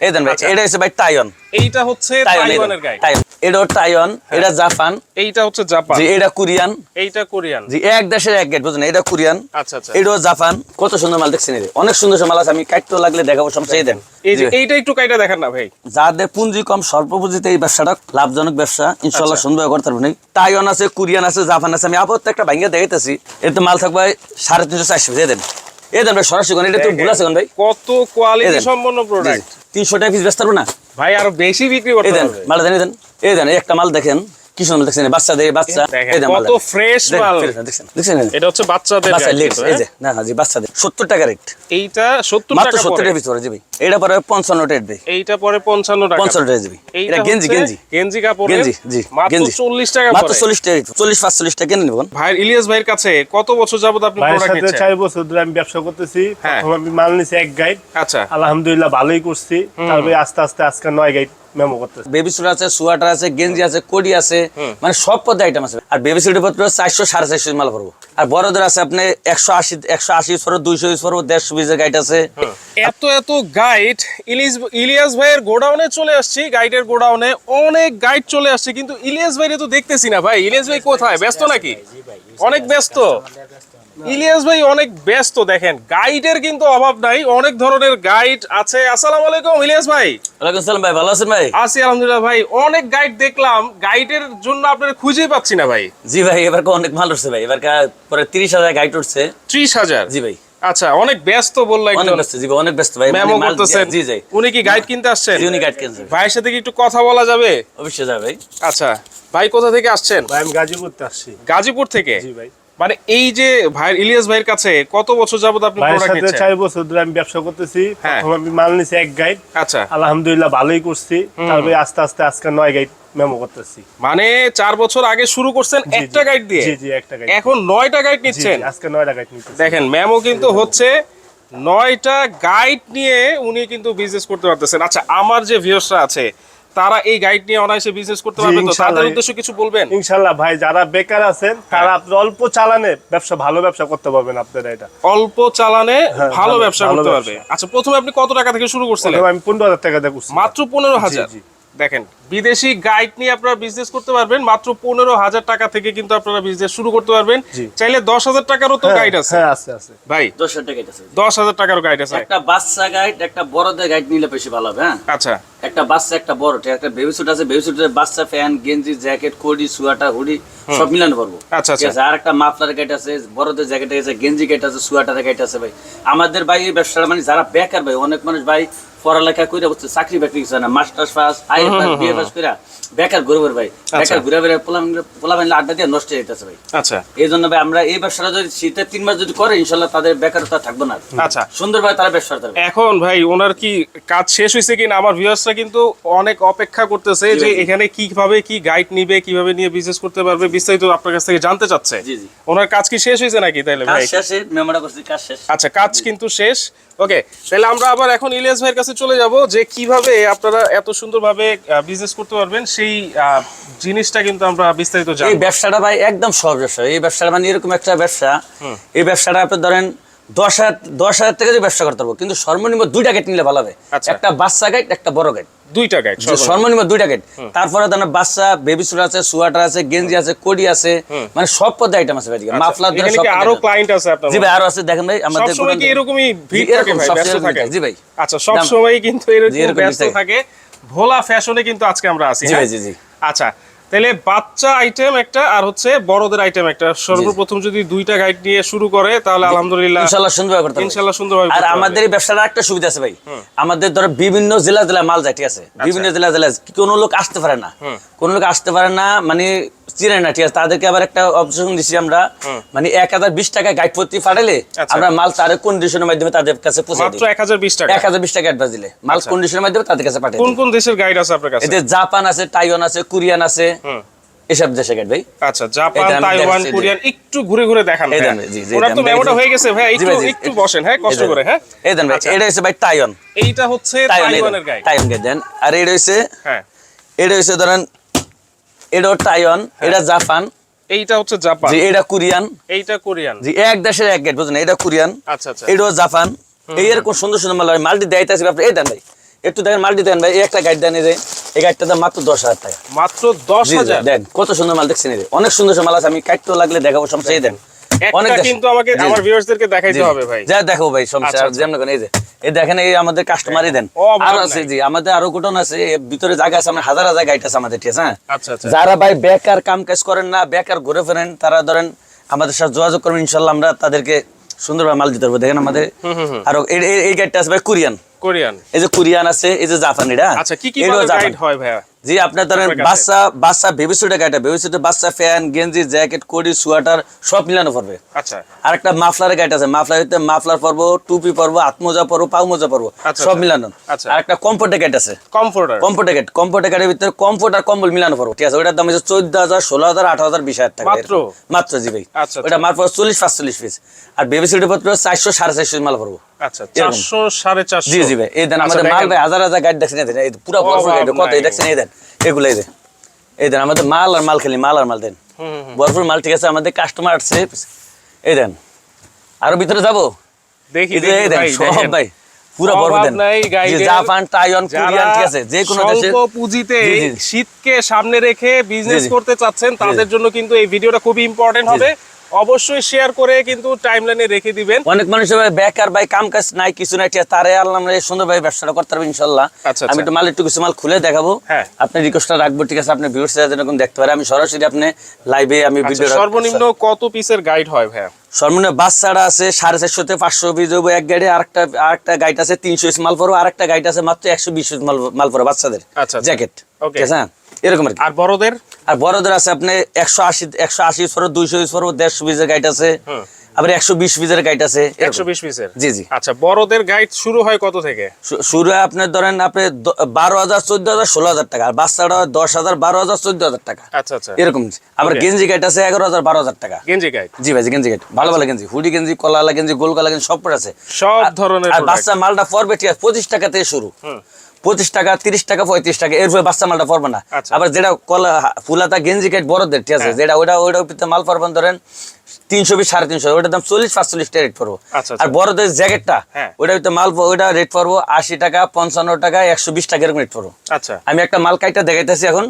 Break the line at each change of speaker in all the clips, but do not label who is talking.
এই দেন ভাই
আচ্ছা।
এটা হচ্ছে ভাই টাইওয়ান
এইটা হচ্ছে
টাইওয়ান এই দেন, টাইওয়ান এটা টাইওয়ান জাপান
এইটা হচ্ছে জাপান
জি এটা কোরিয়ান
এইটা কোরিয়ান
জি এক দেশের এক গেট এটা কোরিয়ান
আচ্ছা আচ্ছা।
এটাও জাপান কত সুন্দর মাল দেখছেন এই অনেক সুন্দর মাল আছে আমি কাটতে লাগলে দেখাবো সমস্যা দেন।
এই যে এইটা একটু কাইটা দেখেন না ভাই।
যাদের পুঁজি কম স্বল্প পুঁজিতে এই ব্যবসাটা লাভজনক ব্যবসা ইনশাল্লাহ
আচ্ছা।
সুন্দর করতে পারবেন। তাইওয়ান আছে কোরিয়ান আছে জাপান আছে আমি আপাতত একটা ভাঙ্গিয়ে দেখাইতেছি। এতে মাল থাকবে সাড়ে তিনশো চারশো দিয়ে দেন। এই সরাসরি এটা তো ভুল আছে ভাই?
কত কোয়ালিটি সম্পন্ন প্রোডাক্ট
টাকা পিস ব্যস্ত না?
ভাই আরও বেশি বিক্রি করতে হবে।
মাল দেন এই দেন এই দেন একটা মাল দেখেন। কি সুন্দর দেখছেন? এই বাচ্চা
কত
দেন,
মাল।
দেখছেন।
এটা হচ্ছে বাচ্চাদের
বাচ্চা এই
হ্যাঁ?
যে না না জি বাচ্চাদের। সত্তর টাকা রেট
এইটা সত্তর
মাত্র
টাকা
পিস পড়ে। যাবে এটা পরে পঞ্চান্ন টাকা দেবে
এইটা পরে পঞ্চান্ন টাকা
পঞ্চান্ন টাকা যাবে এটা গেঞ্জি গেঞ্জি।
গেঞ্জি কাপড়
গেঞ্জি জি
মাত্র
গেঞ্জি।
চল্লিশ টাকা
মাত্র
পড়ে।
চল্লিশ টাকা চল্লিশ পাঁচচল্লিশ টাকা কিনে নেবেন
ভাই ইলিয়াস ভাইয়ের কাছে কত বছর যাবত আপনি প্রোডাক্ট
সাথে
নিচ্ছেন?
চার বছর ধরে আমি ব্যবসা করতেছি।
হ্যাঁ।
প্রথম আমি মাল নিছি এক গাইড
আচ্ছা।
আলহামদুলিল্লাহ ভালোই করছি। তারপরে আস্তে আস্তে আজকে নয় গাইড মেমো করতেছি।
বেবি স্যুট আছে সোয়াটার আছে গেঞ্জি আছে কোডি আছে মানে সব আইটেম আছে। আর বেবি পত্র চারশো সাড়ে চারশো মাল পড়ব আর বড়দের আছে আপনি একশো আশি একশো আশি পড়ব দুইশো পিস পড়ব দেড়শো পিসের গাইড আছে।
এত এত গাইড ইলিয়াস ইলিয়াস ভাইয়ের গোডাউনে চলে আসছি গাইডের গোডাউনে অনেক গাইড চলে আসছে কিন্তু ইলিয়াস ভাইরে তো দেখতেছি না ভাই। ইলিয়াস ভাই কোথায়? ব্যস্ত নাকি? অনেক ব্যস্ত। ইলিয়াস ভাই অনেক ব্যস্ত দেখেন। গাইডের কিন্তু অভাব নাই অনেক ধরনের গাইড আছে। আসসালামু আলাইকুম ইলিয়াস ভাই।
ওয়ালাইকুম সালাম ভাই ভালো আছেন ভাই?
আছি আলহামদুলিল্লাহ ভাই। অনেক গাইড দেখলাম গাইডের জন্য আপনার খুঁজেই পাচ্ছি না ভাই।
জি ভাই এবার অনেক মাল উঠছে ভাই। এবার পরে তিরিশ হাজার গাইড উঠছে।
ত্রিশ হাজার?
জি ভাই।
আচ্ছা অনেক ব্যস্ত বলল
অনেক
একজন।
ব্যস্ত জি ভাই অনেক ব্যস্ত ভাই।
মেমো
মানে
করতেছেন।
জি জি।
উনি কি গাইড কিনতে আসছেন?
উনি গাইড কিনছে
ভাইয়ের সাথে কি একটু কথা বলা যাবে?
অবশ্যই যাবে ভাই।
আচ্ছা ভাই কোথা থেকে আসছেন?
ভাই আমি গাজীপুরতে আসছি।
গাজীপুর থেকে?
জি ভাই।
মানে এই যে ভাই ইলিয়াস ভাইয়ের কাছে কত বছর যাবত আপনি
ভাইয়ের
প্রোডাক্ট
সাথে
নিচ্ছেন?
চার বছর ধরে আমি ব্যবসা করতেছি।
হ্যাঁ।
প্রথম আমি মাল নিছি এক গাইড
আচ্ছা।
আলহামদুলিল্লাহ ভালোই করছি। তারপরে আস্তে আস্তে আজকে নয় গাইড মেমো করতেছি।
মানে চার বছর আগে শুরু করছেন একটা গাইড দিয়ে?
জি জি একটা গাইড
এখন নয়টা গাইড নিচ্ছেন?
আজকে নয়টা গাইড নিচ্ছেন
দেখেন ম্যামও কিন্তু হচ্ছে নয়টা গাইড নিয়ে উনি কিন্তু বিজনেস করতে পারতেছেন। আচ্ছা আমার যে ভিউয়ার্সরা আছে তারা এই গাইড নিয়ে অনায়াসে বিজনেস করতে পারবে তো? তাদের উদ্দেশ্যে কিছু বলবেন?
ইনশাআল্লাহ ভাই যারা বেকার আছেন তারা আপনি অল্প চালানে ব্যবসা ভালো ব্যবসা করতে পারবেন আপনারা এটা।
অল্প চালানে
হ্যাঁ,
ভালো ব্যবসা করতে পারবে। আচ্ছা প্রথমে আপনি কত টাকা থেকে শুরু করছিলেন?
আমি পনেরো হাজার টাকা দিয়ে করছি
মাত্র পনেরো হাজার?
জি।
দেখেন বিদেশি গাইড নিয়ে আপনারা বিজনেস করতে পারবেন মাত্র পনেরো হাজার টাকা থেকে কিন্তু আপনারা বিজনেস শুরু করতে পারবেন। চাইলে দশ হাজার টাকারও তো
হ্যাঁ,
গাইড আছে।
হ্যাঁ আছে আছে।
ভাই
দশ হাজার টাকা
দশ হাজার টাকারও গাইড আছে।
একটা বাচ্চা গাইড একটা বড়দের গাইড নিলে বেশি ভালো হবে হ্যাঁ?
আচ্ছা।
একটা বাচ্চা একটা বড় একটা বেবি স্যুট আছে বেবি স্যুটের বাচ্চা ফ্যান গেঞ্জি জ্যাকেট কোডি সোয়াটার হুডি সব মিলানো পারব।
আচ্ছা,
আছে? আর একটা মাফলার গাইড আছে বড়দের জ্যাকেট আছে গেঞ্জি গাইড আছে সোয়াটার গাইড আছে ভাই। আমাদের ভাই এই ব্যবসাটা মানে যারা বেকার ভাই অনেক মানুষ ভাই পড়ালেখা করে চাকরি বাকরি কিছু হয় না মাস্টার্স পাস আই পাস করে বেকার ঘুরে ঘুরে ভাই বেকার ঘুরে ঘুরে পোলা পোলা মাইলে আড্ডা দিয়ে নষ্ট হয়ে যেতেছে ভাই।
আচ্ছা।
এই জন্য ভাই আমরা এই ব্যবসাটা যদি শীতের তিন মাস যদি করে ইনশাল্লাহ তাদের বেকারতা থাকবে না।
আচ্ছা।
সুন্দরভাবে তারা ব্যবসা করতে
এখন ভাই ওনার কি কাজ শেষ হয়েছে কিনা? আমার ভিউয়ার্সরা কিন্তু অনেক অপেক্ষা করতেছে যে এখানে কীভাবে কি গাইড নিবে কীভাবে নিয়ে বিজনেস করতে পারবে বিস্তারিত আপনার কাছ থেকে জানতে চাচ্ছে।
জি, জি।
ওনার কাজ কি শেষ হয়েছে নাকি
কাজ
ভাই?
শেষে মেমোরা করছি কাজ শেষ।
আচ্ছা কাজ কিন্তু শেষ। ওকে তাহলে আমরা আবার এখন ইলিয়াস ভাইয়ের কাছে চলে যাব যে কীভাবে আপনারা এত সুন্দরভাবে বিজনেস করতে পারবেন সেই আহ, জিনিসটা কিন্তু আমরা বিস্তারিত
জানি
এই
ব্যবসাটা ভাই একদম সহজ ব্যবসা। এই ব্যবসাটা মানে এরকম একটা ব্যবসা। এই ব্যবসাটা আপনি ধরেন দশ হাজার দশ হাজার থেকে যদি ব্যবসা করতে পারব। কিন্তু সর্বনিম্ন দুইটা গেট নিলে ভালো হবে।
আচ্ছা।
একটা বাচ্চা গেট একটা বড় গেট
দুইটা গাইড
সর্বনিম্ন। দুইটা গেট তারপরে ধরেন বাচ্চা বেবি স্যুট আছে সোয়াটার আছে গেঞ্জি আছে কোডি আছে মানে সব পদের আইটেম আছে ভাই মাফলার ধরে সব আরও
ক্লায়েন্ট আছে আপনার
জি ভাই আরও আছে দেখেন ভাই আমাদের
সবসময় কি এরকমই ভিড় থাকে ভাই? ব্যস্ত থাকে?
জি ভাই।
আচ্ছা সব সময় কিন্তু এরকম ব্যস্ত
থাকে।
ভোলা ফ্যাশনে কিন্তু আজকে আমরা আছি
জি
হ্যাঁ?
ভাই, জি, জি।
আচ্ছা তাহলে বাচ্চা আইটেম একটা আর হচ্ছে বড়দের আইটেম একটা। সর্বপ্রথম যদি দুইটা গাইড নিয়ে শুরু করে তাহলে আলহামদুলিল্লাহ
ইনশাল্লাহ সুন্দরভাবে করতে
ইনশাআল্লাহ সুন্দরভাবে
আর আমাদের এই ব্যবসাটা একটা সুবিধা আছে ভাই। আমাদের ধরো বিভিন্ন জেলা জেলা মাল যায় ঠিক আছে?
আচ্ছা।
বিভিন্ন জেলা জেলা কোনো লোক আসতে পারে না। কোনো লোক আসতে পারে না মানে চিনে না ঠিক আছে? তাদেরকে আবার একটা অপশন আমরা। মানে এক হাজার বিশ টাকা গাইড প্রতি পাঠালে
আচ্ছা।
আমরা মাল তার কন্ডিশনের মাধ্যমে তাদের কাছে পৌঁছে দিই।
এক হাজার বিশ টাকা?
এক হাজার বিশ টাকা অ্যাডভান্স দিলে। মাল
আচ্ছা।
কন্ডিশনের মাধ্যমে তাদের কাছে পাঠিয়ে
কোন কোন দেশের গাইড আছে আপনার কাছে?
এতে জাপান আছে তাইওয়ান আছে কোরিয়ান আছে এসব দেশে গাইড ভাই।
আচ্ছা জাপান তাইওয়ান কোরিয়ান একটু ঘুরে ঘুরে দেখান
দেন
তো মেমোটা হয়ে গেছে ভাই একটু একটু বসেন হ্যাঁ কষ্ট করে হ্যাঁ?
এই দেন ভাই
আচ্ছা।
এটা হচ্ছে ভাই তাইওয়ান।
এইটা হচ্ছে
তাইওয়ান
তাইওয়ানের গাইড
তাইওয়ান গাইড দেন। আর এটা হচ্ছে
হ্যাঁ।
এটা হচ্ছে ধরেন এটাও টাইওয়ান এটা জাপান
এইটা হচ্ছে জাপান
জি এটা কোরিয়ান
এইটা কোরিয়ান
জি এক দেশের এক গেট বুঝলেন? এটা কোরিয়ান
আচ্ছা আচ্ছা।
এটাও জাপান এই এরকম সুন্দর সুন্দর মাল হয়। মালটি দেয়তে আসবে আপনি এই দেন ভাই। একটু দেখেন মালটি দেন ভাই। একটা গাইড দেন এই এই গাইডটা দাম মাত্র দশ হাজার টাকা।
মাত্র দশ হাজার?
দেন। কত সুন্দর মাল দেখছেন অনেক সুন্দর মাল আছে আমি কাটতে লাগলে দেখাবো সমস্যা এই দেন। অনেক
কিন্তু আমাকে আমার ভিউয়ার্সদেরকে দেখাইতে হবে ভাই।
যা দেখো ভাই সমস্যা আর এই যে এই দেখেন এই আমাদের কাস্টমারই দেন। আর আছে জি আমাদের আরও গোটন আছে ভিতরে জায়গা আছে আমার হাজার হাজার গাইড আছে আমাদের ঠিক আছে যারা ভাই বেকার কাম কাজ করেন না বেকার ঘুরে ফেরেন তারা ধরেন আমাদের সাথে যোগাযোগ করবেন ইনশাল্লাহ আমরা তাদেরকে সুন্দরভাবে মাল দিতে পারব। দেখেন আমাদের আরও এই- গাইডটা আছে ভাই কোরিয়ান।
কোরিয়ান।
এই যে কোরিয়ান আছে এই যে জাপানিরা।
আচ্ছা কি কি গাইড হয় ভাইয়া?
জি আপনার ধরেন? বাচ্চা বাচ্চা বেবিসুটের গাইটা বেবিসুটে বাচ্চা ফ্যান গেঞ্জি জ্যাকেট কোডি সোয়াটার সব মিলানো পড়বে
আচ্ছা
আর একটা মাফলারের গাইড আছে মাফলারিতে মাফলার পরবো টুপি পরবো আত্মজা পরবো পাউ মোজা পরবো
আচ্ছা,
সব
আচ্ছা।
মিলানো। আর একটা কমফোর্টের গাইড আছে
কমফোর্টার
কমফোর্টের গাইড কমফোর্টের গাইডের ভিতরে কমফোর্ট আর কম্বল মিলানো পড়ব ঠিক আছে ওটার দাম হচ্ছে চোদ্দ হাজার ষোলো হাজার আঠারো হাজার বিশ হাজার টাকা
মাত্র?
মাত্র জি ভাই। ওটা মার পর চল্লিশ পাঁচচল্লিশ পিস আর বেবিসিটির পত্র চারশো সাড়ে চারশো মাল পড়ব
আচ্ছা চারশো সাড়ে চারশো।
জি জি ভাই। এই দেন আমাদের মাল ভাই হাজার হাজার গাইড দেখছেন এই পুরো ভরপুর গাইড কত? এই দেখছেন এই দেন। এগুলো দেন। এই দেন আমাদের মাল আর মাল খালি মাল আর মাল দেন।
হুম, হুম, হুম।
ভরপুর মাল ঠিক আছে আমাদের কাস্টমার আসছে এই দেন। আরও ভিতরে যাব?
দেখি
এই যে
দেখি
এই দেন সব ভাই পুরো
অভাব
দেন।
নাই গাইডের।
জি, জাপান তাইওয়ান কোরিয়ান ঠিক আছে যে কোনো দেশে।
পুঁজিতে
জি, জি।
শীতকে সামনে রেখে বিজনেস। করতে চাচ্ছেন তাদের জন্য কিন্তু এই ভিডিওটা খুবই ইম্পর্টেন্ট। হবে। অবশ্যই শেয়ার করে কিন্তু টাইমলাইনে রেখে দিবেন
অনেক মানুষের ভাই বেকার ভাই কাম কাজ নাই কিছু নাই তারে আল্লাহ সুন্দর ভাই ব্যবসাটা করতে পারব ইনশাল্লাহ
আচ্ছা,
আমি
আচ্ছা।
একটু মাল একটু কিছু মাল খুলে দেখাবো
হ্যাঁ।
আপনি রিকোয়েস্টটা রাখব ঠিক আছে আপনি ভিউয়ার্স যেরকম দেখতে পারে আমি সরাসরি আপনি লাইভে আমি
আচ্ছা,
ভিডিও
সর্বনিম্ন কত পিসের গাইড হয় ভাইয়া
সর্বনিম্ন বাচ্চারা আছে সাড়ে চারশো থেকে পাঁচশো পিস এক গাড়ি আরেকটা আরেকটা গাইড আছে তিনশো মাল পরবো আরেকটা গাইড আছে মাত্র একশো বিশ মাল মাল পরবো বাচ্চাদের
আচ্ছা, আচ্ছা।
জ্যাকেট ঠিক আছে? এরকম আর কি।
আর বড়দের?
আর বড়দের আছে আপনি একশো আশি একশো আশি পরবো দুইশো পরবো দেড়শো পিসের গাইড আছে। আবার একশো বিশ পিসের গাইড আছে
একশো বিশ পিসের
জি, জি।
আচ্ছা বড়দের গাইড শুরু হয় কত থেকে?
শুরু হয় আপনার ধরেন আপনি বারো হাজার চোদ্দ হাজার ষোলো হাজার টাকা। আর বাচ্চাটা দশ হাজার বারো হাজার চোদ্দ হাজার টাকা।
আচ্ছা আচ্ছা।
এরকম। আবার গেঞ্জি গাইড আছে এগারো হাজার বারো হাজার টাকা।
গেঞ্জি গাইড
জি ভাই গেঞ্জি গাইড ভালো ভালো গেঞ্জি। হুডি গেঞ্জি কলালা গেঞ্জি গোল কলা গেঞ্জি সব আছে।
সব ধরনের
আর বাচ্চা মালটা পড়বে ঠিক আছে পঁচিশ টাকা থেকে শুরু। পঁচিশ টাকা তিরিশ টাকা পঁয়ত্রিশ টাকা এরপরে বাচ্চা মালটা পড়বে না।
আচ্ছা।
আবার যেটা কলা ফুলাতা গেঞ্জি গাইড বড়দের ঠিক আছে?
হ্যাঁ।
যেটা ওটা ওইটা মাল পড়বেন ধরেন তিনশো বিশ সাড়ে তিনশো ওটার দাম চল্লিশ পাঁচচল্লিশ টাকা রেট পড়ব।
আচ্ছা,
আর
আচ্ছা।
বড়দের জ্যাকেটটা
হ্যাঁ।
ওটা ভিতরে মাল ওটা রেট পড়ব আশি টাকা পঞ্চান্ন টাকা একশো বিশ টাকা এরকম রেট পড়ব।
আচ্ছা।
আমি একটা মাল কাইটা দেখাইতেছি এখন।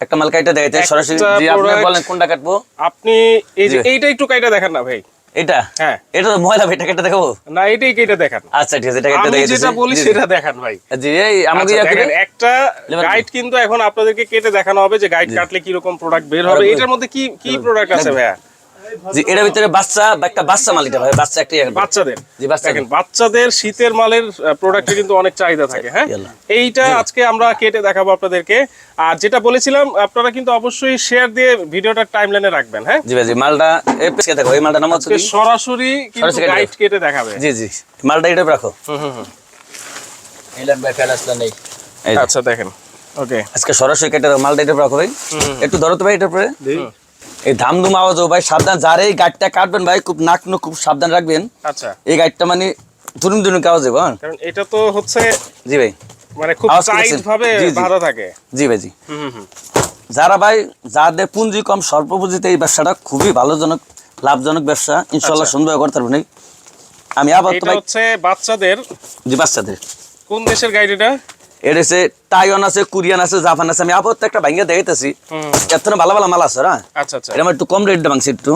একটা মাল কাইটা দেখাইতেছি সরাসরি আপনি বলেন কোনটা কাটবো।
আপনি এইটা একটু কাইটা দেখান না ভাই।
এটা?
হ্যাঁ।
এটা তো ময়লা এটা কেটে দেখাবো?
না এটাই কেটে দেখান।
আচ্ছা ঠিক আছে এটা কেটে
আমি যেটা বলি। সেটা দেখান ভাই।
জি এই আমাকে
আচ্ছা, একটা গাইড কিন্তু এখন আপনাদেরকে কেটে দেখানো হবে যে গাইড কাটলে কি রকম প্রোডাক্ট বের হবে। এটার মধ্যে কি কি প্রোডাক্ট আছে ভাইয়া?
জি এটার ভিতরে বাচ্চা বা একটা বাচ্চা মাল এটা ভাই বাচ্চা একটা
বাচ্চাদের।
জি, বাচ্চাদের।
দেখেন বাচ্চাদের শীতের মালের প্রোডাক্টে কিন্তু অনেক চাহিদা থাকে হ্যাঁ? এইটা আজকে আমরা কেটে দেখাবো আপনাদেরকে। আর যেটা বলেছিলাম আপনারা কিন্তু অবশ্যই শেয়ার দিয়ে ভিডিওটা টাইমলাইনে রাখবেন হ্যাঁ?
জি ভাই জি মালটা এই দেখো এই মালটা নাম হচ্ছে
সরাসরি কিন্তু
কেটে
গাইড কেটে দেখাবে।
জি জি মালটা এটা রাখো।
হুম, হুম, হুম।
এলান ভাই ফেল নেই
আচ্ছা দেখেন ওকে।
আজকে সরাসরি কেটে মালটা এটা রাখো ভাই। একটু ধরো তো ভাই এটার পরে এই ধামধুম আওয়াজ ভাই সাবধান যারা এই গাড়িটা কাটবেন ভাই খুব নাক নুক খুব সাবধান রাখবেন।
আচ্ছা।
এই গাড়িটা মানে ধুনুম ধুনুম আওয়াজ হবে
কারণ এটা তো হচ্ছে
জি ভাই।
মানে খুব টাইট ভাবে। বাঁধা থাকে।
জি ভাই জি। যারা ভাই যাদের পুঁজি কম স্বল্প পুঁজিতে এই ব্যবসাটা খুবই ভালোজনক লাভজনক ব্যবসা ইনশাল্লাহ
আচ্ছা।
সুন্দর করতে পারবেন আমি আবার তো
এটা
ভাই
হচ্ছে বাচ্চাদের
জি বাচ্চাদের।
কোন দেশের গাইড এটা
এটা হচ্ছে টাইওয়ান আছে কোরিয়ান আছে জাপান আছে আমি আপাতত একটা ভাঙ্গা দেখাইতেছি। এত ভালো ভালো মাল আছে
আচ্ছা আচ্ছা।
এটা আমার একটু কম রেট ভাঙছি একটু।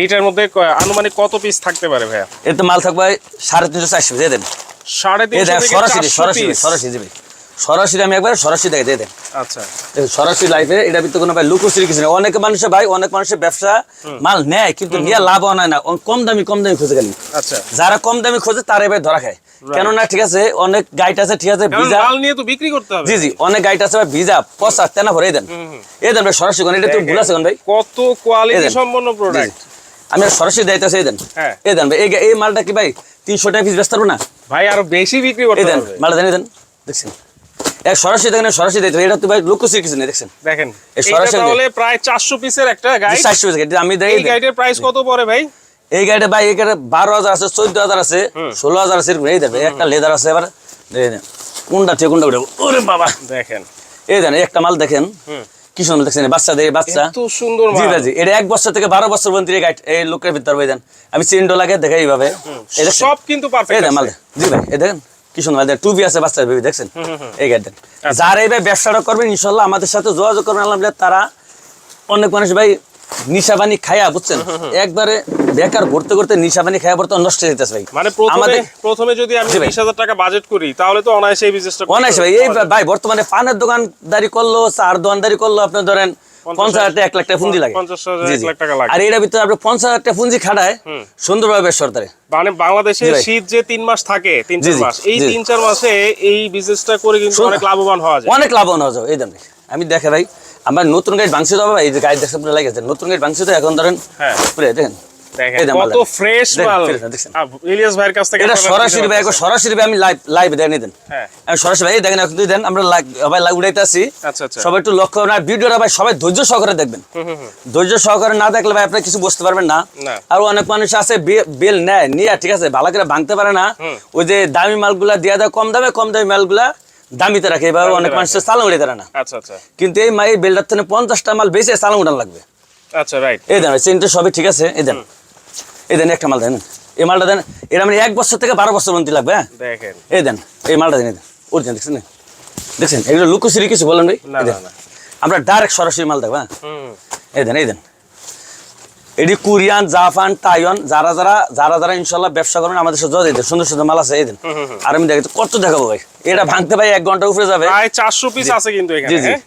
এইটার মধ্যে আনুমানিক কত পিস থাকতে পারে ভাইয়া?
এর তো মাল থাকবে সাড়ে তিনশো চারশো দিয়ে দেন।
সাড়ে তিনশো
সরাসরি সরাসরি সরাসরি দিবি। সরাসরি আমি একবার সরাসরি দেখে দিয়ে দেন।
আচ্ছা।
সরাসরি লাইফে এটা কোনো ভাই লুকোচুরি কিছু নেই। অনেক মানুষের ভাই অনেক মানুষের ব্যবসা মাল নেয় কিন্তু নিয়ে লাভ না। কম দামি কম দামি খুঁজে গেলি
আচ্ছা।
যারা কম দামি খোঁজে তারা এবার ধরা খায়। কেননা ঠিক আছে অনেক গাইড আছে ঠিক আছে ভিজা
মাল নিয়ে তো বিক্রি করতে হবে।
জি জি অনেক গাইড আছে ভাই ভিজা পচা তেনা ভরে দেন। এই দেন ভাই সরাসরি এটা তো ভুল আছে ভাই।
কত কোয়ালিটি সম্পন্ন প্রোডাক্ট
আমি সরাসরি দায়িত্ব এই দেন।
হ্যাঁ।
এই দেন ভাই এই এই মালটা কি ভাই তিনশো টাকা পিস পারব না?
ভাই আরও বেশি বিক্রি
এই
করতে
দেন
হবে।
মালটা দেন এই দেন। দেখছেন? এক সরাসরি দেখেন সরাসরি দায়িত্ব এটা তো ভাই লুকোচুরি কিছু নেই দেখছেন?
দেখেন।
এই সরাসরি
তাহলে প্রায় চারশো পিসের একটা গাইড
চারশো পিস আমি দেই
এই গাইডের প্রাইস কত পড়ে ভাই?
এই গাড়িটা ভাই এই গাড়ি বারো হাজার আছে চোদ্দ হাজার আছে ষোলো হাজার আছে এই ভাই, একটা লেদার আছে এবার কোনটা থেকে কোনটা উঠে ওরে বাবা।
দেখেন।
এই দেন একটা মাল দেখেন। কি সুন্দর দেখছেন বাচ্চা দেয় বাচ্চা।
এত সুন্দর
জি
মাল।
জি। এটা এক বছর থেকে বারো বছর পর্যন্ত এই গাইড এই লোকের ভিতর ভাই দেন আমি চিন্ডো লাগে দেখে এইভাবে।
সব কিন্তু পারফেক্ট
দেন মাল জি ভাই এই দেখেন কি সুন্দর ভাই টুবি আছে বাচ্চা বেবি দেখছেন? এই গাড়ি দেন যারা এই ভাই ব্যবসাটা করবেন ইনশাল্লাহ আমাদের সাথে যোগাযোগ করবেন আলহামদুলিল্লাহ তারা অনেক মানুষ ভাই নিশাবানি খায়া বুঝছেন? একবারে বেকার ঘুরতে নিশাবানি খায়া নষ্ট হয়ে যেতেছে ভাই।
মানে প্রথমে যদি আমি
জি ভাই।
বিশ হাজার টাকা বাজেট করি তাহলে তো অনায়াসে এই বিজনেসটা
অনায়াসে ভাই এই ভাই বর্তমানে পানের দোকানদারি করল চার দোকানদারি করল আপনি ধরেন পঞ্চাশ হাজার এক লাখ টাকা পুঁজি লাগে। আর ভিতরে আপনি পঞ্চাশ হাজার টাকা পুঁজি খাটায় সুন্দরভাবে সরকারে।
মানে বাংলাদেশে শীত যে তিন মাস থাকে তিন চার মাস এই তিন চার মাসে এই বিজনেসটা করে কিন্তু অনেক লাভবান হওয়া যায়।
অনেক লাভ হওয়া যাবে এই দাম আমি দেখে ভাই আমার নতুন গাড়ি ভাঙছে তো ভাই এই যে গাড়ি দেখতে পুরো লাগেছে নতুন গাড়ি ভাঙছে তো এখন ধরেন
হ্যাঁ।
পুরো দেখেন?
দেখেন কত ফ্রেশ মাল।
দেখেন, দেখছেন।
ইলিয়াস ভাইয়ের কাছ থেকে
এটা সরাসরি ভাই সরাসরি ভাই আমি লাইভ লাইভ দেন দেন।
হ্যাঁ।
সরাসরি ভাই দেখেন এখন দেন আমরা ভাই লাইভ
আচ্ছা আচ্ছা।
সবাই একটু লক্ষ্য না ভিডিওটা ভাই সবাই ধৈর্য সহকারে দেখবেন। ধৈর্য সহকারে না দেখলে ভাই আপনি কিছু বুঝতে পারবেন
না।
আর অনেক মানুষ আছে বেল নেয় নিয়ে ঠিক আছে ভালো করে ভাঙতে পারে না। ওই যে দামি মালগুলা দিয়ে দেয় কম দামে কম দামি মালগুলা দামিতে রাখে এভাবে অনেক মানুষের চালান উঠে দেয় না।
আচ্ছা আচ্ছা।
কিন্তু এই মাই বেলটার থেকে পঞ্চাশটা মাল বেশি চালান উঠান লাগবে।
আচ্ছা রাইট
এই দেন চেনটা সবই ঠিক আছে এই দেন। এই দেন একটা মাল দেন। এই মালটা দেন এটা মানে এক বছর থেকে বারো বছর পর্যন্ত লাগবে হ্যাঁ?
দেখেন।
এই দেন এই মালটা দেন এই দেন। ওরিজিনাল দেখছেন? দেখছেন? এগুলো লুকোচুরি কিছু বলেন ভাই? আমরা ডাইরেক্ট সরাসরি মাল দেখব হ্যাঁ? এই দেন এই দেন। এটি কোরিয়ান জাপান তাইওয়ান যারা যারা যারা যারা ইনশাল্লাহ ব্যবসা করবেন আমাদের সাথে যোগাযোগ সুন্দর সুন্দর মাল আছে এই দিন। আর আমি দেখি কত দেখাবো ভাই? এটা ভাঙতে ভাই এক ঘণ্টা উপরে যাবে।
চারশো পিস আছে কিন্তু
জি
এখানে
জি
হ্যাঁ?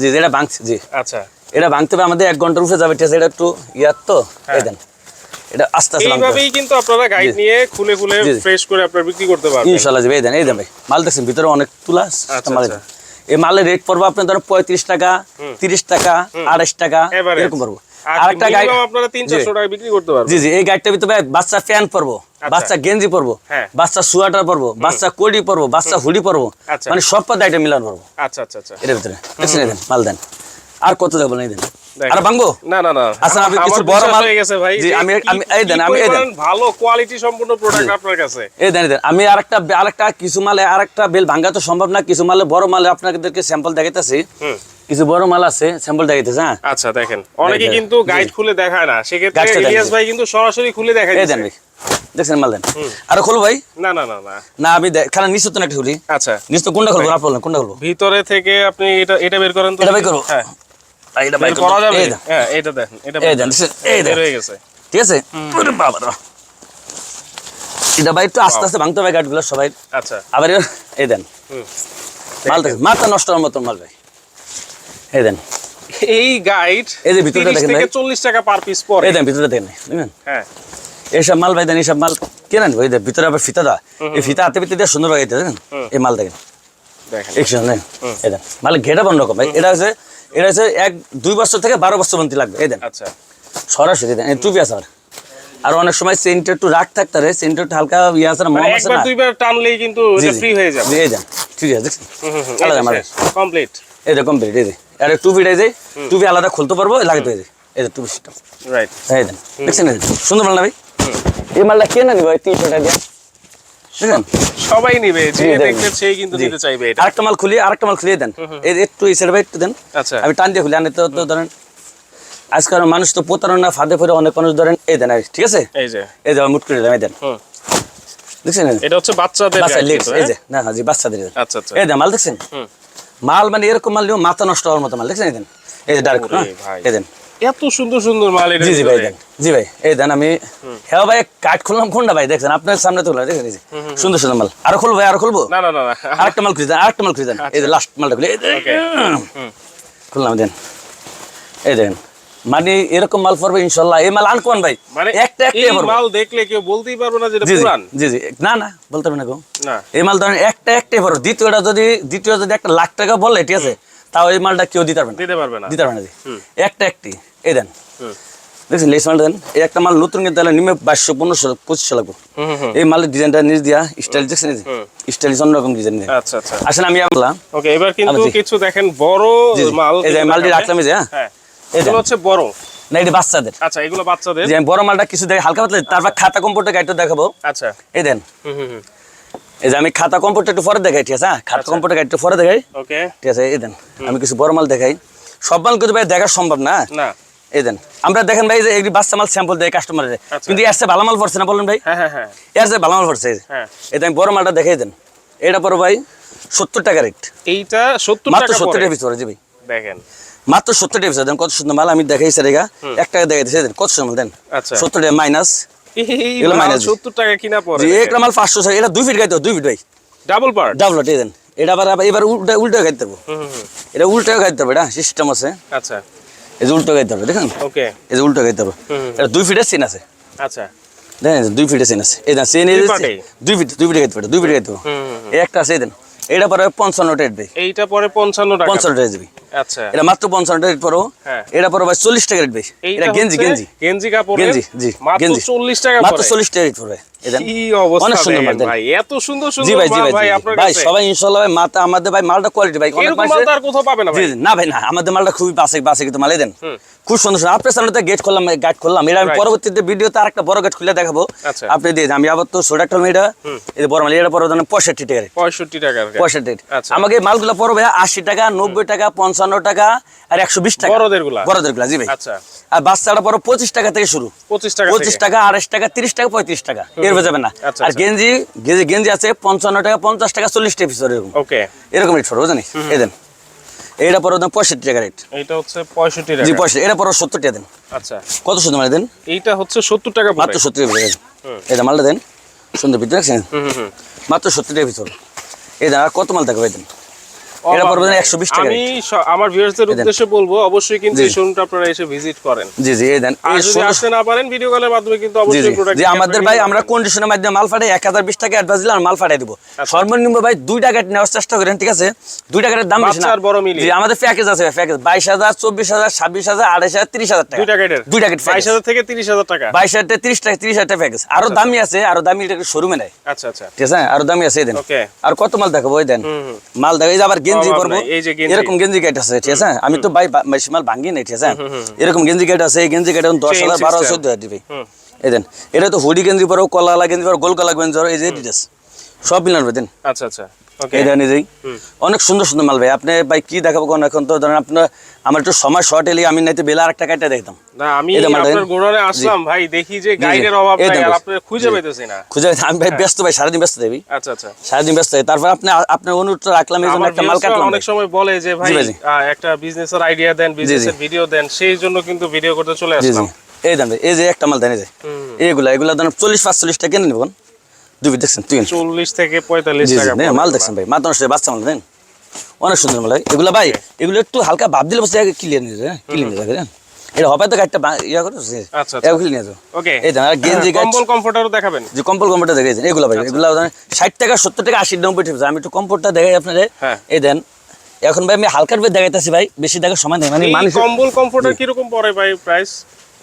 জি জি, এটা ভাঙছে জি।
আচ্ছা।
এটা ভাঙতে হবে আমাদের এক ঘণ্টার উপরে যাবে ঠিক আছে? এটা একটু ইয়ার তো
হ্যাঁ।
এই দেন। এটা আস্তে আস্তে
এইভাবেই কিন্তু আপনারা গাইড নিয়ে খুলে খুলে
জি, জি।
ফ্রেশ করে আপনারা বিক্রি করতে পারবেন।
ইনশাল্লাহ যাবে এই দেন এই দেন ভাই। মাল দেখছেন ভিতরে অনেক তুলা
আচ্ছা,
মাল
আচ্ছা।
এই মালের রেট পড়ব আপনার ধরো পঁয়ত্রিশ টাকা তিরিশ টাকা আড়াইশ টাকা এরকম পড়ব। আরেকটা গাড়ি
আপনারা
জি।
চারশো টাকা বিক্রি করতে পারবেন
জি জি এই গাড়িটার ভিতরে বাচ্চা প্যান্ট পরবো বাচ্চা গেঞ্জি পরবো
হ্যাঁ।
বাচ্চা সোয়াটার পরবো বাচ্চা কোডি পরবো বাচ্চা হুডি পরবো
আচ্ছা।
মানে সব পদ আইটেম মিলান পরবো
আচ্ছা আচ্ছা আচ্ছা
এর ভিতরে দেখছেন এই দেন মাল দেন আর কত দেবো দেন
দেখেন।
আর ভাঙবো?
না না না।
আচ্ছা, আমি কিছু বড় মাল-
হয়ে গেছে ভাই
জি, আমি- আমি- এই দেন, আমি- এই দেন।
ভালো কোয়ালিটি সম্পূর্ণ প্রোডাক্ট আপনার কাছে?
এই দেন দেন। আমি আরেকটা আরেকটা কিছু মালে আরেকটা বেল ভাঙা তো সম্ভব না। কিছু মালে বড় মালে আপনাদেরকে স্যাম্পল দেখাইতেছি। কিছু বড় মাল আছে স্যাম্পল দেখাইতেছে হ্যাঁ?
আচ্ছা দেখেন। অনেকে কিন্তু। গাইড খুলে দেখায় না। সেক্ষেত্রে ইলিয়াস ভাই কিন্তু সরাসরি খুলে
এই দেন দেখছেন মাল দেন? আর খুলবো ভাই।
না না না না।
না আমি খালি নিশ্চিত না একটা খুলি।
আচ্ছা।
নিশ্চিত কোনটা খুলবো? না কোনটা খুলবো?
ভিতরে থেকে আপনি এটা এটা বের করেন তো?
এটা বের করো?
হ্যাঁ।
এটা বাইর
করা যাবে?
এই
হ্যাঁ এটা দেখেন এটা
এই দেন, এই দেন।
হয়ে গেছে।
ঠিক আছে? ওরে বাবা এটা ভাই একটু আস্তে আস্তে ভাঙতে হবে গাড়িগুলো সবাই।
আচ্ছা।
আবার এই দেন। মাল দেখেন মাথা নষ্ট হওয়ার মতন মাল ভাই। এই দেন।
এই গাইড
এই যে ভিতরটা দেখেন ভাই।
চল্লিশ টাকা পার পিস পরে।
এই দেন ভিতরে দেখেন বুঝলেন
হ্যাঁ।
এইসব মাল ভাই দেন এইসব মাল কেনেন ওই ভিতরে আবার ফিতা দেওয়া এই ফিতা হাতে ভিতরে দিয়ে সুন্দর ভাবে দেখেন। এই মাল দেখেন।
দেখেন।
এই শুনেন মাল ঘেটা বন্ধ রকম ভাই। এটা হচ্ছে এটা হচ্ছে এক দুই বছর থেকে বারো বছর পর্যন্ত লাগবে। এই দেন।
আচ্ছা।
সরাসরি দেন এই টুপি আছে আর অনেক সময় চেনটা একটু রাগ থাকতে পারে চেনটা একটু হালকা ইয়ে আছে না
মানে
মম আছে না?
দুইবার টানলেই কিন্তু এটা ফ্রি হয়ে যাবে।
এই দেন ঠিক আছে আলাদা মাল
কমপ্লিট
এই যে কমপ্লিট এই আর টুপিটা এই যে টুপি আলাদা খুলতে পারব লাগাতে এই যে এই যে টুপি সিস্টেম
রাইট
এই দেন দেখছেন? সুন্দর মাল না ভাই? এই মালটা কে না নিব এই তিনশো টাকা দিয়ে।
সবাই নিবে যে সেই কিন্তু। নিতে চাইবে এটা।
আরেকটা মাল আরেকটা মাল খুলিয়ে দেন। একটু এই সাইড একটু দেন।
আচ্ছা।
আমি টান দিয়ে খুলি আনে তো ধরেন আজকাল মানুষ তো প্রতারণা ফাঁদে ফেরে অনেক মানুষ ধরেন এই দেন ঠিক আছে?
এই যে।
এই যে মুট করে দেন এই দেন। দেখছেন?
এটা হচ্ছে বাচ্চাদের
এই
হ্যাঁ?
যে না না জি বাচ্চাদের
আচ্ছা আচ্ছা।
এই দেন মাল দেখছেন? মাল মানে এরকম মাল নিও মাথা নষ্ট হওয়ার মতো মাল দেখছেন? এই দেন। এই যে ডাইরেক্ট
ওরে
এই দেন।
এত সুন্দর সুন্দর মাল
জি জি ভাই দেন। জি ভাই এই দেন আমি হ্যাঁ ভাই কাঠ খুললাম কোনটা ভাই? আপনার সামনে তো এই সুন্দর সুন্দর মাল। আরও খুলবো ভাই আরও খুলবো?
না না না
আরেকটা মাল খুলে দেন আরেকটা মাল খুলে দেন। এই যে লাস্ট মালটা খুলে। খুললাম দেন। এই দেখেন মানে এরকম মাল পড়বে ইনশাল্লাহ। এই মাল আনকোন ভাই।
মানে
একটা একটা
মাল দেখলে কেউ বলতেই পারবে না যেটা পুরান।
জি জি। না না বলতে পারবে না গো
না।
এই মাল ধরেন একটা একটাই পড়বে। দ্বিতীয়টা যদি দ্বিতীয় যদি একটা লাখ টাকা বলে ঠিক আছে? তাও এই মালটা কেউ দিতে পারবে না।
দিতে পারবে না।
দিতে পারবে না একটা একটি এই দেন। দেখছেন লেস মাল দেন। এই একটা মাল নতুন কিনতে হলে নিমে বাইশশো পনেরোশো পঁচিশশো লাগবে। এই মালের ডিজাইনটা নিজ দিয়া স্টাইল দেখছেন স্টাইল অন্যরকম ডিজাইন
আচ্ছা আচ্ছা।
আসলে আমি বললাম।
ওকে এবার কিন্তু কিছু দেখেন বড়। মাল
এই যে মালটি রাখলাম এই যে, হ্যাঁ?
হ্যাঁ। হচ্ছে বড়।
না এটা বাচ্চাদের।
আচ্ছা এগুলো বাচ্চাদের।
যে বড় মালটা কিছু দেখে হালকা পাতলা তারপর খাতা কম্পিউটার গাইডটা দেখাবো।
আচ্ছা।
এই দেন।
হুম হুম।
এই যে আমি খাতা কম্পিউটার একটু পরে দেখাই ঠিক আছে? হ্যাঁ খাতা কম্পিউটার একটু পরে দেখাই।
ওকে।
ঠিক আছে এই দেন আমি কিছু বড় মাল দেখাই। সব মাল কিন্তু ভাই দেখা সম্ভব না
না।
এই দেন আমরা দেখেন ভাই যে এই বাচ্চা মাল স্যাম্পল দেয় কাস্টমারের
আচ্ছা।
কিন্তু এর চেয়ে ভালো মাল পড়ছে না বলেন ভাই?
হ্যাঁ হ্যাঁ হ্যাঁ।
এর চেয়ে ভালো মাল পড়ছে। এই।
হ্যাঁ
আমি বড় মালটা দেখাই দেন। এটা পড়ো ভাই সত্তর টাকা রেট
এইটা সত্তর
মাত্র সত্তর টাকা পিস জি ভাই।
দেখেন।
মাত্র সত্তর টাকা পিস দেন কত সুন্দর মাল আমি দেখাই স্যার এক টাকা দেখাইতেছে দেন কত সুন্দর মাল দেন।
আচ্ছা।
সত্তর টাকা মাইনাস এগুলো
টাকা কিনা পড়ে
একটা মাল এটা ফিট গাইতে ফিট ভাই।
ডাবল পার্ট
ডাবল দেন। এটা আবার আবার এবার উল্টা উল্টা গাইতে পারব এটা উল্টা গাইতে হবে এটা সিস্টেম আছে।
আচ্ছা।
এই যে উল্টো গাইতে হবে দেখেন?
ওকে।
এই যে উল্টো গাইতে হবে। এটা ফিটের চেন আছে।
আচ্ছা।
দেখেন এই দুই ফিটের চেন আছে। এই চেন ফিট দুই ফিট গাইতে পারে দুই ফিট গাইতে হবে এই একটা আছে দেন। এটা পরে পঞ্চান্ন টাকা ভাই।
এইটা পরে টাকা।
দিবি
আচ্ছা।
এটা মাত্র পঞ্চান্ন টাকা পড়ো
হ্যাঁ।
এটা পড়ো ভাই চল্লিশ টাকা রেট ভাই। এটা গেঞ্জি গেঞ্জি।
গেঞ্জি কাপড়
গেঞ্জি জি
মাত্র
গেঞ্জি।
চল্লিশ টাকা
মাত্র
পড়ে
চল্লিশ টাকা রেট পড়বে অনেক সুন্দর।
ভাই এত সুন্দর সুন্দর
ভাই জি ভাই জি। সবাই ইনশাল্লাহ ভাই মাথা আমাদের ভাই মালটা কোয়ালিটি ভাই। অনেক
আর কোথাও পাবে না ভাই।
না ভাই না আমাদের মালটা খুবই বাসে বাসে কিন্তু মালে দেন। খুব সুন্দর সুন্দর। আপনার সামনে গেট করলাম গাইড করলাম এটা আমি পরবর্তীতে ভিডিওতে আর একটা বড় গেট খুলে দেখাবো।
আচ্ছা।
আপনি দিয়ে আমি আবার তো সোডা এটা। এই বড় মাল এটা পঁয়ষট্টি টাকা rate।
পঁয়ষট্টি টাকার
পঁয়ষট্টি। rate।
আচ্ছা।
আমাকে এই মালগুলো পড়বে আশি টাকা নব্বই টাকা পঞ্চান্ন টাকা আর একশো বিশ টাকা। বড়দেরগুলা? বড়দেরগুলা জি ভাই।
আচ্ছা।
আর বাচ্চাটা পঁচিশ টাকা থেকে শুরু।
পঁচিশ টাকা
পঁচিশ টাকা আড়াইশ টাকা তিরিশ টাকা পঁয়ত্রিশ টাকা। এর যাবে না।
আচ্ছা,
আর
আচ্ছা।
গেঞ্জি গেঞ্জি আছে পঞ্চান্ন টাকা পঞ্চাশ টাকা চল্লিশ টাকা পিস এরকম।
ওকে।
এরকম রেট জানি এই দেন। এইটা পরে দেন পঁয়ষট্টি টাকা রেট
এইটা হচ্ছে পঁয়ষট্টি
জি পঁয়ষট্টি। এটা পরে সত্তর টাকা দেন।
আচ্ছা।
কত সুন্দর মানে দেন?
এইটা হচ্ছে সত্তর টাকা
মাত্র সত্তর টাকা এটা মালটা দেন। সুন্দর ভিতরে রাখছেন। মাত্র সত্তর টাকা ভিতর এই দেন আর কত মাল থাকবে দেন? এটা পড়বে
নাই।
একশো বিশ টাকা
আমি আমার ভিউয়ার্সদের উদ্দেশ্যে বলব অবশ্যই কিন্তু এই শোরুমটা আপনারা এসে ভিজিট করেন।
জি জি এই দেন।
আর যদি আসতে না পারেন ভিডিও কলের মাধ্যমে কিন্তু অবশ্যই প্রোডাক্ট
যে আমাদের ভাই আমরা কন্ডিশনের মাধ্যমে মাল ফাটাই এক হাজার বিশ টাকা অ্যাডভান্স দিলে আর মাল ফাটাই দিব।
আচ্ছা।
সর্বনিম্ন ভাই দুই টাকা নেওয়ার চেষ্টা করেন ঠিক আছে? দুই টাকার দাম বেশি না।
বড়।
জি আমাদের প্যাকেজ আছে প্যাকেজ বাইশ হাজার চব্বিশ হাজার ছাব্বিশ হাজার আড়াইশ হাজার তিরিশ হাজার টাকা।
দুই টাকাটের
দুই টাকা
বাইশ হাজার থেকে তিরিশ হাজার টাকা।
বাইশ হাজার টাকা তিরিশ টাকা তিরিশ হাজার টাকা প্যাকেজ আরও দামি আছে আরও দামি এটা শোরুমে নেয়।
আচ্ছা আচ্ছা।
ঠিক আছে? আরও দামি আছে এই দেন।
Okay.
আর কত মাল দেখাবো ওই দেন। মাল দেখো এই আবার গেঞ্জি পরবো।
এই যে গেঞ্জি।
এরকম গেঞ্জি গেট আছে ঠিক আছে? আমি তো ভাই বা- বেশি মাল ভাঙ্গি নাই ঠিক আছে? এরকম গেঞ্জি গেট আছে এই গেঞ্জি গেট এখন দশ হাজার বারো। চোদ্দ হাজার দিবে এই দেন এটা তো হুডি গেঞ্জি পরো কলা গেঞ্জি পরো গোল কলা গেঞ্জি পরো এই যে ডিটেলস সব মিলান দেন।
আচ্ছা আচ্ছা।
দেন নিজেই। অনেক সুন্দর সুন্দর মাল ভাই। আপনি ভাই কি দেখাবো কোন এখন তো? ধরেন আপনার আমার একটু সময় শর্ট এলে আমি নাইতে বেলা আরেকটা দেখতাম।
না আমি
এই যে
আপনার
দেন।
আসলাম ভাই দেখি যে গাইডের অভাব
এই
নাই আর
ভাই।
আপনি খুঁজে পাইতেছি না।
খুঁজে আমি ভাই ব্যস্ত ভাই সারাদিন ব্যস্ত দেবি।
আচ্ছা আচ্ছা।
সারাদিন ব্যস্ত তারপর আপনি আপনার অনুরোধটা রাখলাম এই জন্য একটা মাল কাটলাম
অনেক সময় বলে যে ভাই একটা বিজনেসের আইডিয়া দেন বিজনেসের ভিডিও দেন। সেই জন্য কিন্তু ভিডিও করতে চলে আসলাম।
এই এই যে একটা মাল দেন এই যে। এইগুলা এগুলা দেন চল্লিশ পাঁচচল্লিশ টাকা কিনে নেবেন দুবি দেখছেন তুই
চল্লিশ থেকে পঁয়তাল্লিশ টাকা
নে, মাল
এগুলা।
দেখছেন ভাই মাত্র বাচ্চা মাল দেন অনেক সুন্দর মাল এগুলা ভাই এগুলো একটু হালকা ভাব দিলে বসে ক্লিয়ার নিয়ে যায় ক্লিয়ার নিয়ে যাবে এটা হবে তো গাড়িটা ইয়া করে
আচ্ছা, আচ্ছা।
ক্লিয়ার নিয়ে যাবে।
ওকে।
এই দেন আর গেঞ্জি গাছ
কম্বল কমফোর্টারও দেখাবেন।
যে কম্পল কম্পোর্টটা দেখেছেন এগুলো ভাই এগুলো ষাট টাকা সত্তর টাকা আশি নব্বই ঠিক আমি একটু কম্পোর্টটা দেখাই আপনাদের।
হ্যাঁ।
এই দেন এখন ভাই আমি হালকার ভাবে দেখাইতেছি ভাই বেশি দেখার সময় নেই মানে মানুষ
কম্বল কমফোর্টার কীরকম পড়ে ভাই প্রাইস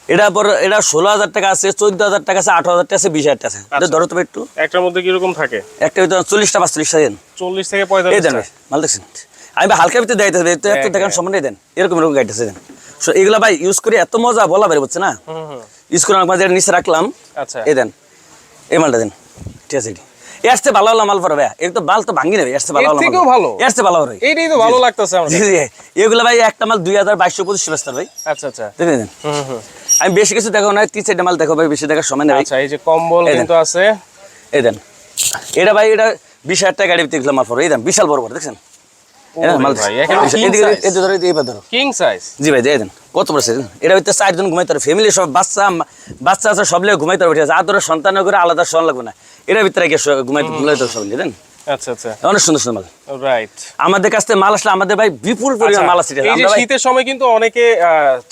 এটা পর এটা ষোলো হাজার টাকা আছে চোদ্দ হাজার টাকা আছে আঠারো হাজার টাকা আছে বিশ হাজার টাকা আছে।
আচ্ছা।
ধরো তো একটু।
একটার মধ্যে কীরকম থাকে?
একটা ভিতরে চল্লিশটা পাঁচচল্লিশটা দেন।
চল্লিশ থেকে পঁয়তাল্লিশ
দেন দেখছেন? আমি হালকা ভিতরে হবে তো
হ্যাঁ,
দেখার
হ্যাঁ।
দেন। এরকম এরকম গাইড আছে দেন। So, এগুলা ভাই ইউজ করে এত মজা বলা বের হচ্ছে না? ইউজ করে মাঝে নিচে রাখলাম
আচ্ছা।
এই দেন। এই মালটা দেন। ঠিক আছে এরতে ভালো হলো মাল পরে ভাই এর তো মাল তো ভাঙি নেবে এরতে ভালো হলো
থেকেও ভালো?
ভালো হবে।
এইটাই তো ভালো লাগতেছে আমার
জি জি এগুলো ভাই একটা মাল দুই হাজার বাইশশো পঁচিশশো বেস্তার ভাই।
আচ্ছা আচ্ছা।
দেখে দেন
হুম হুম।
আমি বেশি কিছু দেখো না তিন চারটা মাল দেখো ভাই বেশি দেখার সময় নেই।
আচ্ছা এই যে কম্বল কিন্তু আছে।
এই দেন। এটা ভাই এটা বিশ হাজার টাকা গাড়ি দেখলাম মাল এই দেন বিশাল বড় বড় দেখছেন? বাচ্চা আছে সব ঘুমাইতে পারবে। আর ধরো সন্তান আলাদা শোন লাগবে না। এটার ভিতরে ঘুমাইতে ঘুমাইতে সব দেন।
আচ্ছা আচ্ছা।
অনেক সুন্দর সুন্দর মাল।
রাইট
আমাদের কাছ থেকে মাল আসলে আমাদের ভাই বিপুল পরিমাণ মাল আছে ঠিক আছে?
আচ্ছা, এই যে
আমরা ভাই
শীতের সময় কিন্তু অনেকে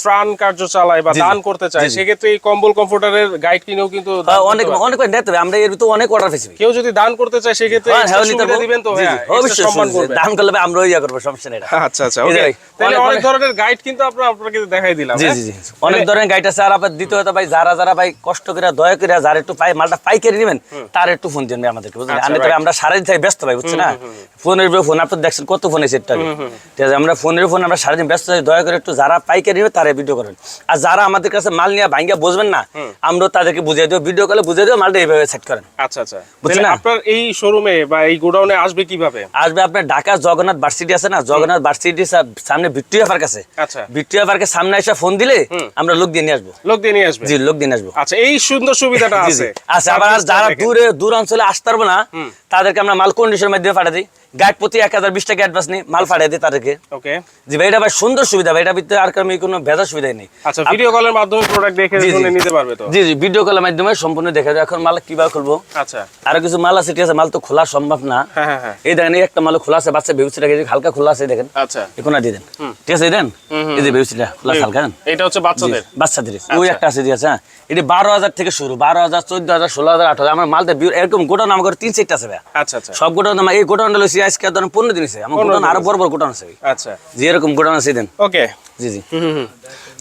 ত্রাণ কার্য চালায় বা
জি, জি।
দান করতে চায়
জি, জি।
সেক্ষেত্রে এই কম্বল কমফোর্টারের গাইড কিনেও কিন্তু দান
আহ,
করতে
অনেক অনেক নিতে হবে আমরা এর ভিতরে অনেক অর্ডার পেয়েছি
কেউ যদি দান করতে চায় সেক্ষেত্রে
হ্যাঁ,
extra
হ্যাঁ, নিতে
সুবিধা দিবেন তো হ্যাঁ
অবশ্যই
সম্মান
সুবিধা। দান করলে ভাই ইয়া করব সমস্যা নেই
আচ্ছা আচ্ছা ওকে তাহলে
অনেক-
অনেক
অনেক-
ধরনের গাইড কিন্তু আপনারা আপনাকে দেখাই দিলাম
জি
হ্যাঁ?
জি জি অনেক ধরনের গাইড আছে। আর আবার দ্বিতীয়ত ভাই যারা যারা ভাই কষ্ট করে দয়া করে যারা একটু পাই মালটা পাইকারি নেবেন তার একটু ফোন দিন আমাদেরকে বুঝলেন. আমরা সারাদিন থাকি ব্যস্ত ভাই বুঝছেন না? ফোনের উপরে ফোন আপনি দেখছেন কত ফোন এসে ঠিক আছে আমরা ফোনের ফোন আমরা সারাদিন ব্যস্ত থাকি দয়া করে একটু যারা পাইকারি নেবে তারা ভিডিও করেন। আর যারা আমাদের কাছে মাল নিয়ে ভাঙ্গা বুঝবেন না আমরা তাদেরকে বুঝিয়ে দেবো ভিডিও কলে বুঝিয়ে দেবো মালটা এইভাবে সেট করেন।
আচ্ছা আচ্ছা।
বুঝছেন
আপনার এই শোরুমে বা এই গোডাউনে আসবে কীভাবে?
আসবে আপনার ঢাকা জগন্নাথ ভার্সিটি আছে না? জগন্নাথ ভার্সিটি সামনে ভিক্টোরিয়া পার্ক আছে।
আচ্ছা।
ভিক্টোরিয়া পার্কের সামনে এসে ফোন দিলে আমরা লোক দিয়ে নিয়ে আসব।
লোক দিয়ে নিয়ে আসবে?
জি লোক দিয়ে নিয়ে আসব।
আচ্ছা এই সুন্দর সুবিধাটা। আছে।
আচ্ছা আবার যারা দূরে দূর অঞ্চলে আসতে পারব না তাদেরকে আমরা মাল কন্ডিশনের মাধ্যমে পাঠাতে গাইড প্রতি এক হাজার বিশ টাকা অ্যাডভান্স নিই মাল পাঠিয়ে দিই তাদেরকে।
ওকে
জি ভাই এটা ভাই সুন্দর সুবিধা ভাই এটা ভিতরে আর আমি কোনো ভেজাল সুবিধাই নেই।
আচ্ছা ভিডিও কলের মাধ্যমে প্রোডাক্ট দেখে। শুনে নিতে পারবে তো?
জি জি ভিডিও কলের মাধ্যমে সম্পূর্ণ দেখা যায় এখন মাল কীভাবে খুলবো?
আচ্ছা।
আরও কিছু মাল আছে ঠিক আছে মাল তো খোলা সম্ভব না।
হ্যাঁ হ্যাঁ হ্যাঁ।
এই দেখেন এই একটা মাল খোলা আছে বাচ্চা বেউসিটা হালকা খোলা আছে দেখেন।
আচ্ছা।
এখন দিয়ে দেন। ঠিক আছে দেন? এই যে বেউসিটা খোলা হালকা
এটা হচ্ছে বাচ্চাদের?
বাচ্চাদের। ওই একটা আছে ঠিক আছে হ্যাঁ? এটি বারো হাজার থেকে শুরু বারো হাজার চোদ্দ হাজার ষোলো হাজার আঠারো আমার মালটা এরকম গোটা নাম করে তিন চারটা আছে ভাই
আচ্ছা আচ্ছা।
সব গোটা নাম এই গোটা লইছি আজকে ধরেন পনেরো দিন আছে। আমার গোটা আরও বড় বড় গোটা আছে।
আচ্ছা।
যে এরকম গোটা আছে দেন।
ওকে।
জি জি।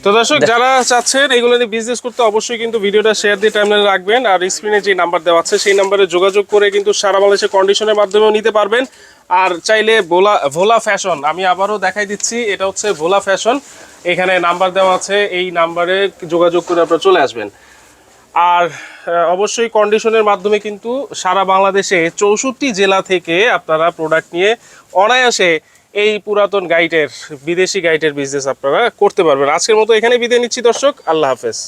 তো দর্শক যারা চাচ্ছেন এগুলো নিয়ে বিজনেস করতে অবশ্যই কিন্তু ভিডিওটা শেয়ার দিয়ে টাইমলাইনে রাখবেন। আর স্ক্রিনে যে নাম্বার দেওয়া আছে সেই নাম্বারে যোগাযোগ করে কিন্তু সারা বাংলাদেশের কন্ডিশনের মাধ্যমেও নিতে পারবেন। আর চাইলে ভোলা ভোলা ফ্যাশন আমি আবারও দেখাই দিচ্ছি এটা হচ্ছে ভোলা ফ্যাশন এখানে নাম্বার দেওয়া আছে এই নাম্বারে যোগাযোগ করে আপনারা চলে আসবেন। আর অবশ্যই কন্ডিশনের মাধ্যমে কিন্তু সারা বাংলাদেশে চৌষট্টি জেলা থেকে আপনারা প্রোডাক্ট নিয়ে অনায়াসে এই পুরাতন গাইডের, বিদেশি গাইডের বিজনেস আপনারা করতে পারবেন। আজকের মতো এখানে বিদায় নিচ্ছি দর্শক, আল্লাহ হাফেজ।